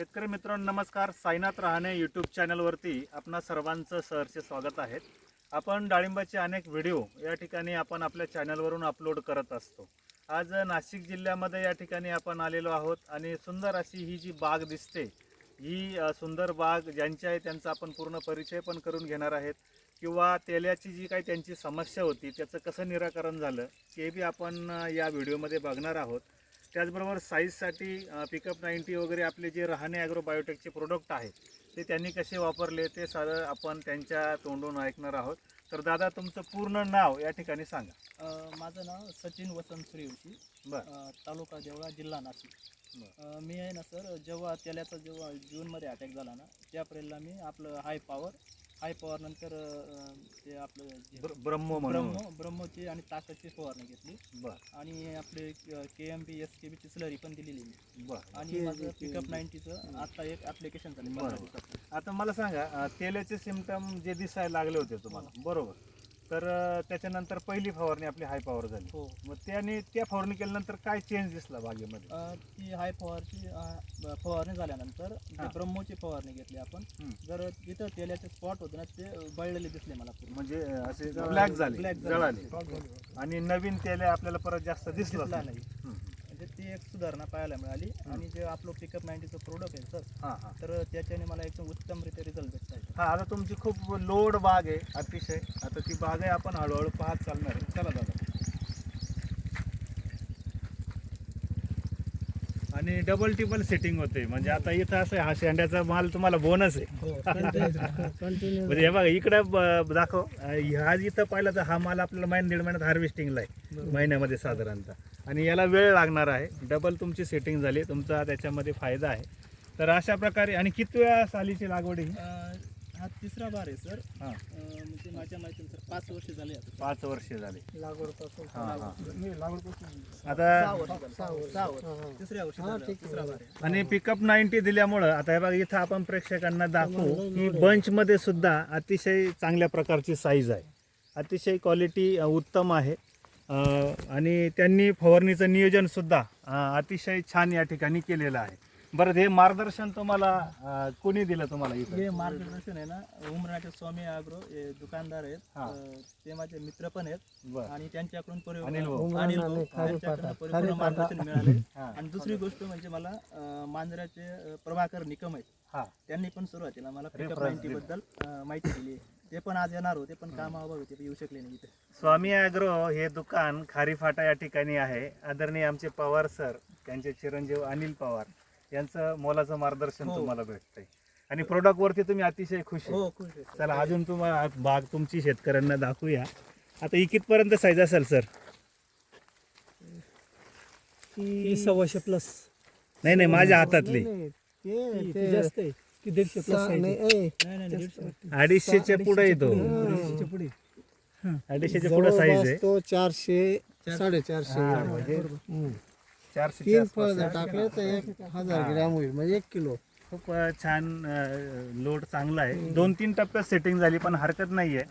शेतकरी मित्रांनो नमस्कार. साईनाथ रहाणे यूट्यूब चॅनलवरती आपणा सर्वांचं सहर्षे स्वागत आहे. आपण डाळिंबाचे अनेक व्हिडिओ या ठिकाणी आपण आपल्या चॅनलवरून अपलोड करत असतो. आज नाशिक जिल्ह्यामध्ये या ठिकाणी आपण आलेलो आहोत आणि सुंदर अशी ही जी बाग दिसते ही सुंदर बाग ज्यांची आहे त्यांचा आपण पूर्ण परिचय पण करून घेणार आहेत. किंवा तेल्याची जी काही त्यांची समस्या होती त्याचं कसं निराकरण झालं ते बी आपण या व्हिडिओमध्ये बघणार आहोत. त्याचबरोबर साईजसाठी पिकअप नाईन्टी वगैरे आपले जे रहाणे ॲग्रो बायोटेकचे प्रोडक्ट आहेत ते त्यांनी कसे वापरले ते सारं आपण त्यांच्या तोंडून ऐकणार आहोत. तर दादा तुमचं पूर्ण नाव या ठिकाणी सांगा. माझं नाव सचिन वसंत सूर्यवंशी बरं. तालुका देवळा जिल्हा नाशिक. मी आहे ना सर जेव्हा तेल्याचा जेव्हा जूनमध्ये अटॅक झाला ना त्या मी आपलं हाय पॉवर हाय पॉवर नंतर अ, ते आपलं जे ब्र- ब्रह्मो म्हणून. ब्रह्म ब्रह्मची आणि ताकदची फवारणी घेतली. बरं. आणि आपले के एम बी एस के बीची स्लरी पण दिलेली मी. बरं. आणि माझं पिकअप नाईन्टीचं आता एक ॲप्लिकेशन झालं. पंधरा बरोबर. दिवसात आता मला सांगा अ, तेलाचे सिमटम जे दिसायला लागले होते तुम्हाला बरोबर. तर त्याच्यानंतर पहिली फवारणी आपली हाय पॉवर झाली हो मग त्याने त्या फवारणी केल्यानंतर काय चेंज दिसला बागेमध्ये अ, ती हाय पॉवरची अ, फवारणी झाल्यानंतर हा. जे ब्रह्मोची फवारणी घेतली आपण हम्म. जर तिथं तेलाचे स्पॉट होते ना ते बळलेले दिसले मला पूर्ण म्हणजे असे. ब्लॅक झाले जळाले झाले. आणि नवीन तेल आपल्याला परत जास्त दिसलं दिसला नाही नाही ती एक सुधारणा पाहायला मिळाली. आणि जे आपलं पिकअप नाईन्टीचं प्रोडक्ट आहे सर हां हां. तर त्याच्याने मला एकदम उत्तमरित्या रिझल्ट भेटत आहे. हा आता तुमची खूप लोड बाग आहे अतिशय. आता ती बाग आहे आपण हळूहळू पाहत चालणार आहे. चला दादा. आणि डबल टिबल सेटिंग होते म्हणजे आता इथं असं आहे, हा शेंड्याचा माल तुम्हाला बोनस आहे. म्हणजे हे बघा इकडे ब- दाखव. अं, हा इथं पाहिलं तर हा माल आपल्याला महिना दीड महिन्यात हार्वेस्टिंगला आहे. महिन्यामध्ये साधारणतः. आणि याला वेळ लागणार आहे. डबल तुमची सेटिंग झाली. तुमचा त्याच्यामध्ये फायदा आहे. तर अशा प्रकारे आणि किती वेळा सालीची लागवड आहे ही? हा तिसरा बार आहे सर. हा. म्हणजे माझ्या माहितीनुसार पाच वर्ष झाले आता पाच वर्षे झाले. लागवडपासून हा, हा. सहा आता वर्ष झाले. सहा वर्ष. तिसऱ्या वर्षी झालं. तिसरा बार आहे. आणि पिकअप नाईन्टी दिल्यामुळं आता हे बघा इथं आपण प्रेक्षकांना दाखवू की बंचमध्ये सुद्धा अतिशय चांगल्या प्रकारची साईज आहे. अतिशय क्वालिटी उत्तम आहे. आणि त्यांनी फवारणीचं नियोजन सुद्धा अं, अतिशय छान या ठिकाणी केलेलं आहे. बरं हे मार्गदर्शन तुम्हाला कोणी दिलं तुम्हाला हे मार्गदर्शन आहे ना उमरण्याचे स्वामी आग्रो हे दुकानदार आहेत. हा. ते माझे मित्र पण आहेत. आणि त्यांच्याकडून मार्गदर्शन मिळाले. आणि दुसरी गोष्ट म्हणजे मला मांजराचे प्रभाकर निकम आहेत. हा. त्यांनी पण सुरुवातीला मला बद्दल माहिती दिली. ते पण आज येणार होते पण कामावर होते ते येऊ शकले नाही इथे. स्वामी ॲग्रो हे दुकान खारीफाटा या ठिकाणी आहे. आदरणीय आमचे पवार सर त्यांचे चिरंजीव अनिल पवार यांचं मोलाचं मार्गदर्शन हो. तुम्हाला भेटतंय. आणि प्रोडक्ट वरती तुम्ही अतिशय खुश आहे. हो खुश आहे. चला अजून तुम्हाला बाग तुमची शेतकऱ्यांना दाखवूया. आता ही कितपर्यंत साईज असेल सर? सव्वाशे प्लस नाही नाही माझ्या हातातली. ती जास्त आहे. ती दीडशे प्लस आहे. नाही नाही नाही. अडीचशेच्या पुढे येतो. दीडशेच्या पुढे. अडीचशेच्या पुढे. साईज आहे. तो चारशे साडेचारशे. हा. म्हणजे. चारशे तीन फळ जर टाकले तर एक हजार ग्रॅम होईल म्हणजे एक किलो. खूप छान लोड चांगला आहे. दोन तीन टप्प्यात सेटिंग झाली पण हरकत नाहीये.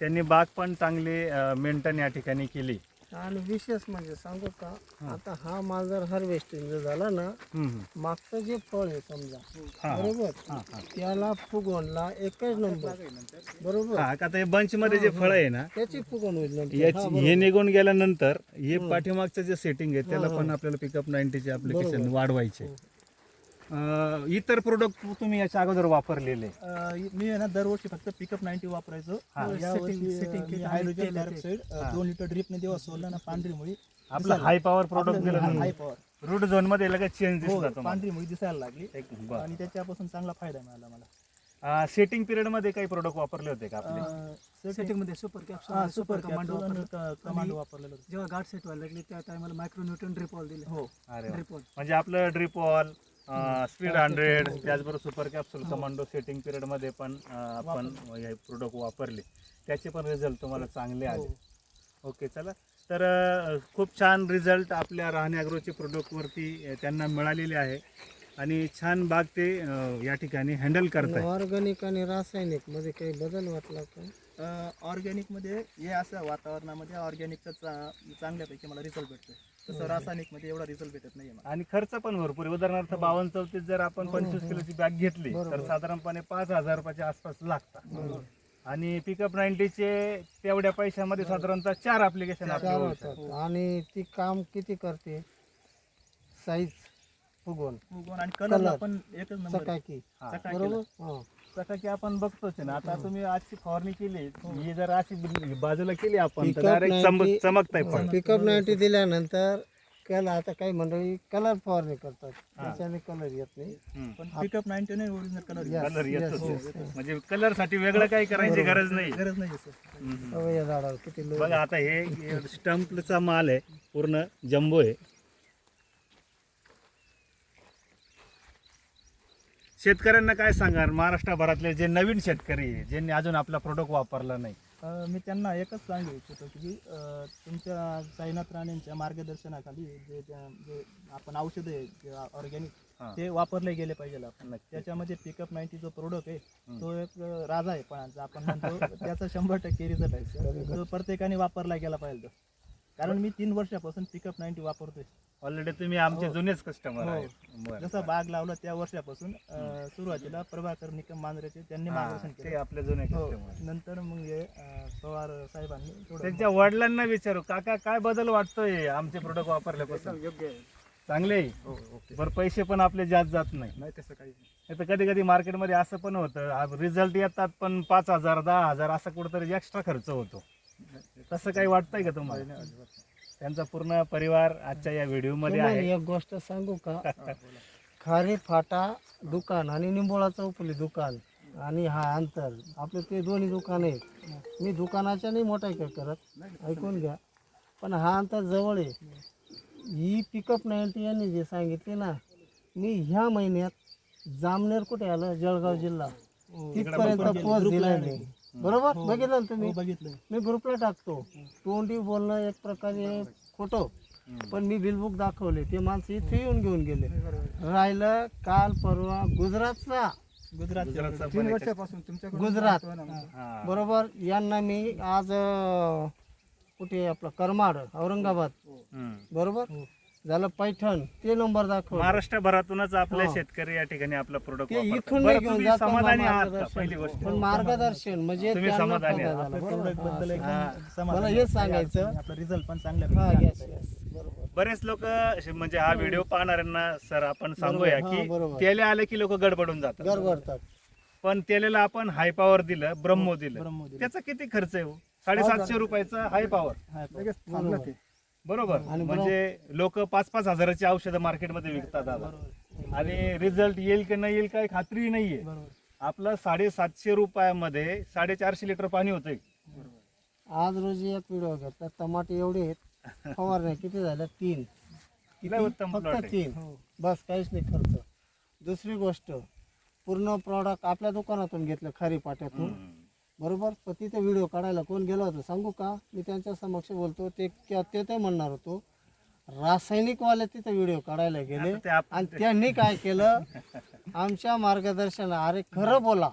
त्यांनी बाग पण चांगली मेंटेन या ठिकाणी केली. आणि विशेष म्हणजे सांगू का. आता हा माल जर हार्वेस्टिंग जर झाला ना. मागचं जे फळ आहे समजा. बरोबर. त्याला फुगवणला एकच नंबर बरोबर आता बंच मध्ये जे फळ आहे ना त्याची फुगवण होईल हा. निघून गेल्यानंतर हे. पाठीमागचं जे सेटिंग आहे त्याला पण. आपल्याला पिकअप नाईन्टीचे ऍप्लिकेशन बरोबर. वाढवायचे हो. अं, इतर प्रोडक्ट तुम्ही याच्या अगोदर वापरलेले अ, मी आहे ना दरवर्षी फक्त पिकअप नाईन्टी वापरायचो हा. Setting- setting kit आणि हायड्रोजन ते. हा. दोन लिटर ड्रिपने जेव्हा सोडलं ना पांढरी मुळी आपलं हाय पॉवर प्रोडक्ट दिलं हाय पॉवर रूट झोनमध्ये लगेच चेंज हो दिसला तुम्हाला पांढरी मुळी दिसायला लागली एक बरं. आणि त्याच्यापासून चांगला फायदा मिळाला मला सेटिंग पिरियडमध्ये काही प्रोडक्ट वापरले होते का आपले सेटिंगमध्ये सुपर कॅप्सूल हा सुपर कमांडो कमांडो वापरलेलं होतं. जेव्हा गाठ सेट व्हायला लागली त्या टायमाला मायक्रोन्यूटन ड्रिपॉल दिले हो अरे वा. ड्रिपॉल म्हणजे आपलं ड्रिपॉल स्पीड हंड्रेड त्याचबरोबर सुपर कॅप्सूल कमांडो सेटिंग पिरियडमध्ये पण आपण हे प्रोडक्ट वापरले. त्याचे पण रिझल्ट तुम्हाला चांगले आले. ओके चला. तर खूप छान रिझल्ट आपल्या राहणे अॅग्रोचे प्रोडक्टवरती त्यांना मिळालेले आहे. आणि छान बाग ते या ठिकाणी हँडल करताय. ऑर्गॅनिक आणि रासायनिकमध्ये काही बदल वाटला का? ऑर्गॅनिकमध्ये हे असं वातावरणामध्ये ऑर्गॅनिकचा चांगल्यापैकी मला रिझल्ट भेटतो तसं रासायनिकमध्ये एवढा रिझल्ट भेटत नाही आणि खर्च पण भरपूर आहे. उदाहरणार्थ बावन्न चौतीस जर आपण पंचवीस किलोची बॅग घेतली तर साधारणपणे पाच हजार रुपयाच्या आसपास लागतात. आणि पिकअप नाईन्टीचे तेवढ्या पैशामध्ये साधारणतः चार ऍप्लिकेशन चार आपले होऊ होतात. शकतात. आणि ती काम किती करते? साईज फुगवून उगवून आणि कलर Colour. पण एकच नंबर. चकाकी हा. बरोबर? हा. चकाकी आपण बघतोच आहे ना आता तुम्ही आजची फवारणी केली ही. जर अशी बिल- बाजूला केली आपण तर Pickup डायरेक्ट चमक 90 चमकताय पण. पिकअप नाईन्टी दिल्यानंतर कल आता काही मंडळी कलर फवारणी करतात. त्याच्याने कलर येत नाही. पण पिकअप नाईन्टी नाही original colour Yes, colour yes, येतोच yes, आहे. yes. म्हणजे कलरसाठी वेगळं काही करायची गरज नाही. गरज नाही सर हम्म. अहो, या झाडावर किती लोक बघा आता हे स्टंपचा माल आहे पूर्ण जम्बो आहे. शेतकऱ्यांना काय सांगाल महाराष्ट्रभरातले जे नवीन शेतकरी आहे ज्यांनी अजून आपला प्रोडक्ट वापरला नाही अं, मी त्यांना एकच सांगू इच्छितो की अं, तुमच्या साईनाथ राणेंच्या मार्गदर्शनाखाली जे जे जे आपण औषधं आहे जे ऑर्गॅनिक हा. ते वापरले गेले पाहिजे आपण नक्की. त्याच्यामध्ये पिकअप नाईन्टी जो प्रोडक्ट आहे. तो एक अं, राजा आहे पण आपण म्हणतो त्याचा शंभर टक्के रिझल्ट आहे. तो प्रत्येकाने वापरला गेला पाहिजे तो. कारण मी तीन वर्षापासून पिकअप नाईन्टी वापरतोय. ऑलरेडी तुम्ही आमचे हो. जुनेच कस्टमर हो. आहेत. बरं, जसं बरं. बाग लावला त्या वर्षापासून अं, सुरुवातीला प्रभाकर निकम मांजरेचे त्यांनी हा, मार्गदर्शन ते केलं. आपले जुने हो. कस्टमर नंतर मग हे अं, पवार साहेबांनी थोडं त्यांच्या वडिलांना विचारू काका काय बदल वाटतोय आमचे प्रोडक्ट वापरल्यापासून? योग्य आहे. चांगले आहे? हो ओके. बरं पैसे पण आपले जास्त जात नाही. नाही तसं काही नाही. तर कधी कधी मार्केटमध्ये असं पण होतं रिझल्ट येतात पण पाच हजार दहा हजार असा कुठेतरी एक्स्ट्रा खर्च होतो. तसं काही वाटतंय का तुम्हाला? त्यांचा पूर्ण परिवार आजच्या या व्हिडिओमध्ये तुम्हाला आहे. एक गोष्ट सांगू का? खारी फाटा दुकान आणि निंबोळा चौफुली दुकान आणि हा अंतर आपले ते दोन्ही दुकान आहेत. मी दुकानाच्या नाही मोठा काय करत? ऐकून घ्या. पण हा अंतर जवळ आहे. ही पिकअप नाईन्टी यांनी जे सांगितले ना मी ह्या महिन्यात जामनेर कुठे आलं? जळगाव जिल्हा. तिथपर्यंत पोच दिला नाही बरोबर? बघितलं ना तुम्ही? हो बघितलं मी ग्रुपला टाकतो. तोंडी बोलणं एक प्रकारे खोटं. पण मी बिलबुक दाखवले. ते माणसं इथे येऊन घेऊन गेले. राहिलं काल परवा गुजरातचा. गुजरात गुजरातचा पण. एक- गुजरात. हा. बरोबर? यांना मी आज कुठे आपलं करमाड औरंगाबाद. बरोबर? झालं पैठण ते नंबर दाखवले महाराष्ट्रभरातूनच आपले हो. शेतकरी या ठिकाणी आपलं प्रोडक्ट ते इथून नाही घेऊन जात पण समाधानी आहात का मार्गदर्शन. पहिली गोष्ट पण मार्गदर्शन म्हणजे तुम्ही त्यांना समाधानी फायदा आहात. झाला, आपल्या बरोबर? product बद्दल हा. एकदम समाधान मला. हेच सांगायचं. आपला रिझल्ट पण हा yes, yes. बरोबर बरेच लोक म्हणजे हा व्हिडिओ पाहणाऱ्यांना सर आपण सांगूया बरोबर, हा, की बरोबर. तेले आले की लोक गडबडून जातात गडबडतात पण तेलेला आपण हाय पॉवर दिलं ब्रह्मो दिलं ब्रह्मोदय. त्याचा किती खर्च आहे हो? साडेसातशे रुपयाचा हाय पॉवर हा. बरोबर. आणि म्हणजे लोक पाच पाच हजाराची औषधं मार्केटमध्ये विकतात दादा. आणि रिझल्ट येईल की नाही येईल काही खात्री नाहीये. आपलं साडेसातशे रुपयामध्ये साडेचारशे लिटर पाणी होतंय. आज रोजी एक व्हिडिओ घेतला टमाटे एवढे आहेत फवारण्या किती झाल्या तीन. लय उत्तम फक्त plot आहे. तीन. बस काहीच नाही खर्च. दुसरी गोष्ट पूर्ण प्रॉडक्ट आपल्या दुकानातून घेतलं खारी पाट्यातून. हम्म. बरोबर? पण तिथे व्हिडिओ काढायला कोण गेलो होतो सांगू का? मी त्यांच्या समक्ष बोलतो ते क्या- ते ते म्हणणार होतो रासायनिक वाले तिथे व्हिडिओ काढायला गेले आता ते आप- आणि त्यांनी काय केलं? आमच्या मार्गदर्शना अरे खरं बोला.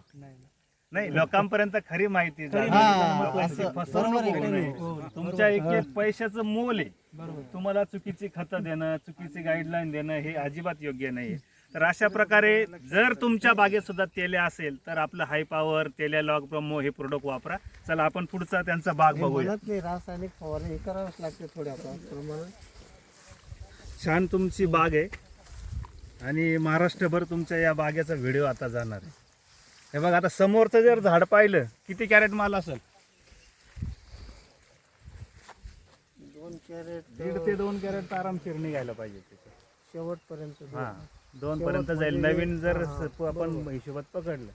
नाही लोकांपर्यंत खरी माहिती झाली. हा, लोकांची असं फसवणूक बरोबर आहे होऊ की नये. नाही? हो, तुमच्या एक एक पैशाचं मोल आहे. बरोबर. तुम्हाला चुकीची खतं देणं चुकीची गाईडलाईन देणं हे अजिबात योग्य नाही तर अशा प्रकारे जर तुमच्या बागेत सुद्धा तेले असेल तर आपलं हाय पॉवर तेल्या लॉग ब्रह्मो हे प्रोडक्ट वापरा. चला आपण पुढचा त्यांचा मी बघूया. नाही रासायनिक फवारणी हे करावंच लागते थोड्या प्रमाणात. छान तुमची बाग आहे. आणि महाराष्ट्रभर तुमच्या या बागेचा व्हिडिओ आता जाणार आहे. हे बघा आता समोरचं जर झाड पाहिलं किती कॅरेट माल असेल? दोन कॅरेट दीड ते दोन कॅरेट आरामशीर निघायला पाहिजे. शेवटपर्यंत हा. दोन पर्यंत जाईल. म्हणजे- नवीन जर स- आपण हिशोबात पकडलं.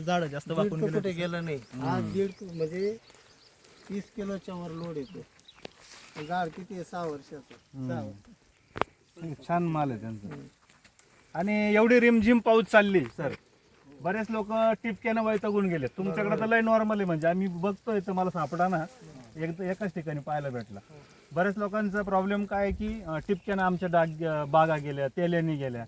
झाड जास्त दीड वाकून तर गेलं कुठे गेलं नाही. आज दीड म्हणजे तीस किलोच्या वर लोड येतो. झाड किती आहे? सहा वर्षाचं. सहा वर्ष. छान माल आहे त्यांचा. आणि एवढी रिमझिम पाऊस चालली सर. बरेच लोक टिपक्यानं वैतागून गेले. तुमच्याकडे तर लय नॉर्मल आहे म्हणजे आम्ही बघतोय तर मला सापडा ना. एक एकाच ठिकाणी पाहायला भेटला. बऱ्याच लोकांचा प्रॉब्लेम काय आहे की अं, टिपक्यानं आमच्या डाग बागा गेल्या तेल्यानी गेल्या.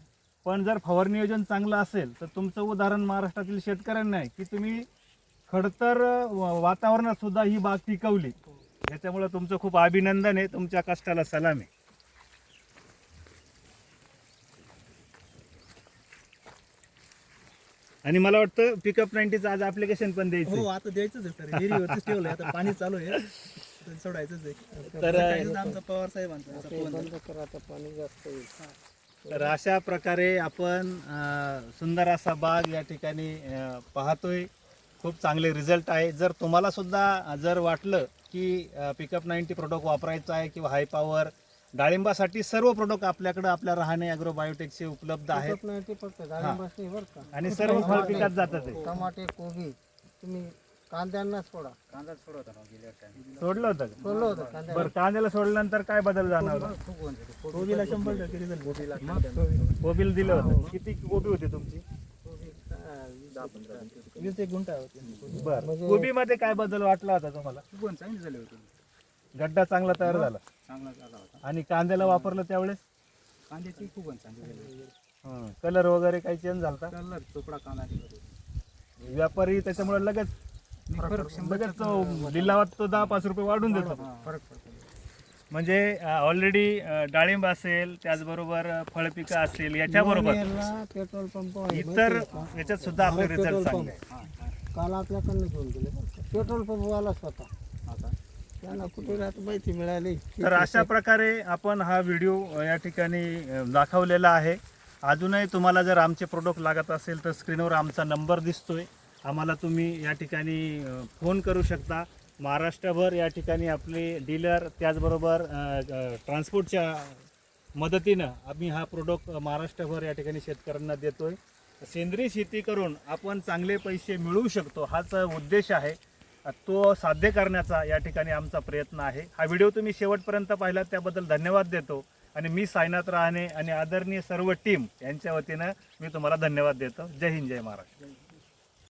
पण जर फवारणी नियोजन चांगलं असेल तर तुमचं उदाहरण महाराष्ट्रातील शेतकऱ्यांना आहे की तुम्ही खडतर अं, वातावरणात सुद्धा ही बाग टिकवली याच्यामुळं तुमचं खूप अभिनंदन आहे तुमच्या कष्टाला सलाम आहे. आणि मला वाटतं पिकअप नाईन्टीचं आज ऍप्लिकेशन पण हो आता द्यायचंच आहे सर ठेवलंय आता पाणी चालू आहे. सोडायचंच आहे. तर आमचा पवार साहेबांचा अशा प्रकारे आपण सुंदर असा बाग या ठिकाणी पाहतोय. खूप चांगले रिझल्ट आहे. जर तुम्हाला सुद्धा जर वाटलं की पिकअप नाईन्टी प्रोडक्ट वापरायचं आहे किंवा हाय पॉवर डाळिंबासाठी सर्व प्रोडक्ट आपल्याकडे आपल्या राहणे अॅग्रो बायोटेकचे उपलब्ध आहेत. आणि सर्व फळ पिकात जातात टमाटे कोबी तुम्ही कांद्यांना सोडा. सोडलं होतं का? सोडलं होतं कांद्या बरं कांद्याला सोडल्यानंतर काय बदल कोबीला शंभर टक्के रिझल्ट कोबील दिलं होतं. किती कोबी होती तुमची? वीस एक गुंठा होते. बरं. म्हणजे- कोबीमध्ये काय बदल वाटला होता तुम्हाला? फुगवण चांगली झाली होती. गड्डा चांगला तयार झाला. चांगला झाला होता. आणि कांद्याला वापरलं त्यावेळेस? कांद्याची फुगवण चांगली झाली होती. कलर वगैरे काही चेंज झाला कलर चोपडा कांदा निघत होता. व्यापारी त्याच्यामुळे लगेच लगेच लिलावात तो दहा पाच रुपये वाढून देतो. फरक पडतो. म्हणजे ऑलरेडी डाळिंब असेल त्याचबरोबर फळपिकं असेल याच्याबरोबर पंप इतर? याच्यात सुद्धा आपले पेट्रोल रिझल्ट पंप. चांगले. काल आपल्याकडनं घेऊन गेले. पेट्रोल पंपवाला स्वतः. आता? त्यांना कुठे माहिती मिळाली? तर अशा प्रकारे आपण हा व्हिडिओ या ठिकाणी दाखवलेला आहे. अजूनही तुम्हाला जर आमचे प्रोडक्ट लागत असेल तर स्क्रीनवर आमचा नंबर दिसतोय. आम्हाला तुम्ही या ठिकाणी फोन करू शकता. महाराष्ट्रभर या ठिकाणी आपले डीलर त्याचबरोबर ट्रान्सपोर्टच्या मदतीनं आम्ही हा प्रोडक्ट महाराष्ट्रभर या ठिकाणी शेतकऱ्यांना देतो आहे सेंद्रिय शेती करून आपण चांगले पैसे मिळवू शकतो हाच उद्देश आहे. तो साध्य करण्याचा या ठिकाणी आमचा प्रयत्न आहे. हा व्हिडिओ तुम्ही शेवटपर्यंत पाहिला त्याबद्दल धन्यवाद देतो. आणि मी सायनाथ रहाणे आणि आदरणीय सर्व टीम यांच्या वतीनं मी तुम्हाला धन्यवाद देतो. जय हिंद जय महाराष्ट्र.